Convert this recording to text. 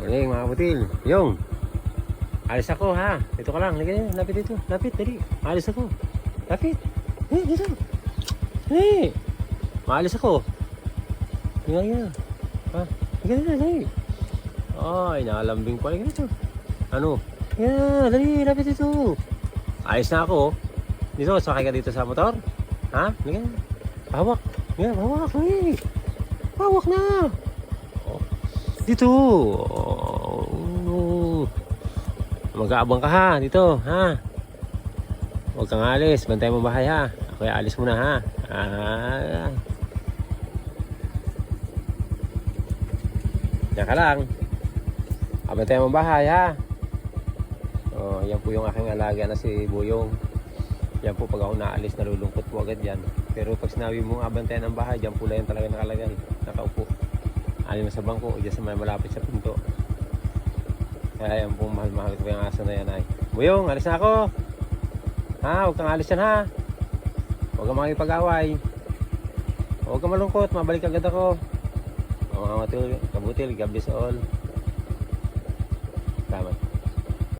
Galing mga kabutil. Yung. Alis ako ha. Dito ka lang. Niyo. Lapit dito. Lapit. Dali. Alis ako. Lapit. Eh, dito. Dali. Maalis ako. Tingnan niyo. Ha? Lagyan niyo. Dali. Ay, nakalambing pa. Lagyan dito. Ano? Yeah, dali. Lapit dito. Ayos na ako. Dito, sakay ka dito sa motor. Ha? Niyo. Hawak. Yan, hawak. Ay. Hawak na. Oh. Dito. Oh. Mag-aabang ka ha, dito, ha? Huwag kang alis, bantay mo bahay ha. Ako alis muna ha. Ah. Diyan ka lang. Abantay mo bahay ha. Oh, yan po yung aking alaga na si Buyong. Yan po pag ako naalis, nalulungkot po agad yan. Pero pag sinabi mo abantayan ang bahay, dyan po lang yan talaga nakalagay. Nakaupo. Alim sa bangko, dyan sa may malapit sa pinto. Kaya yan po mahal-mahal ko yung aso na yan ay. Buyong, alis na ako. Ha, huwag kang alis yan ha. Huwag kang makipag-away. Huwag kang malungkot, mabalik agad ako. Mga matul, kabutil, God bless all. Salamat.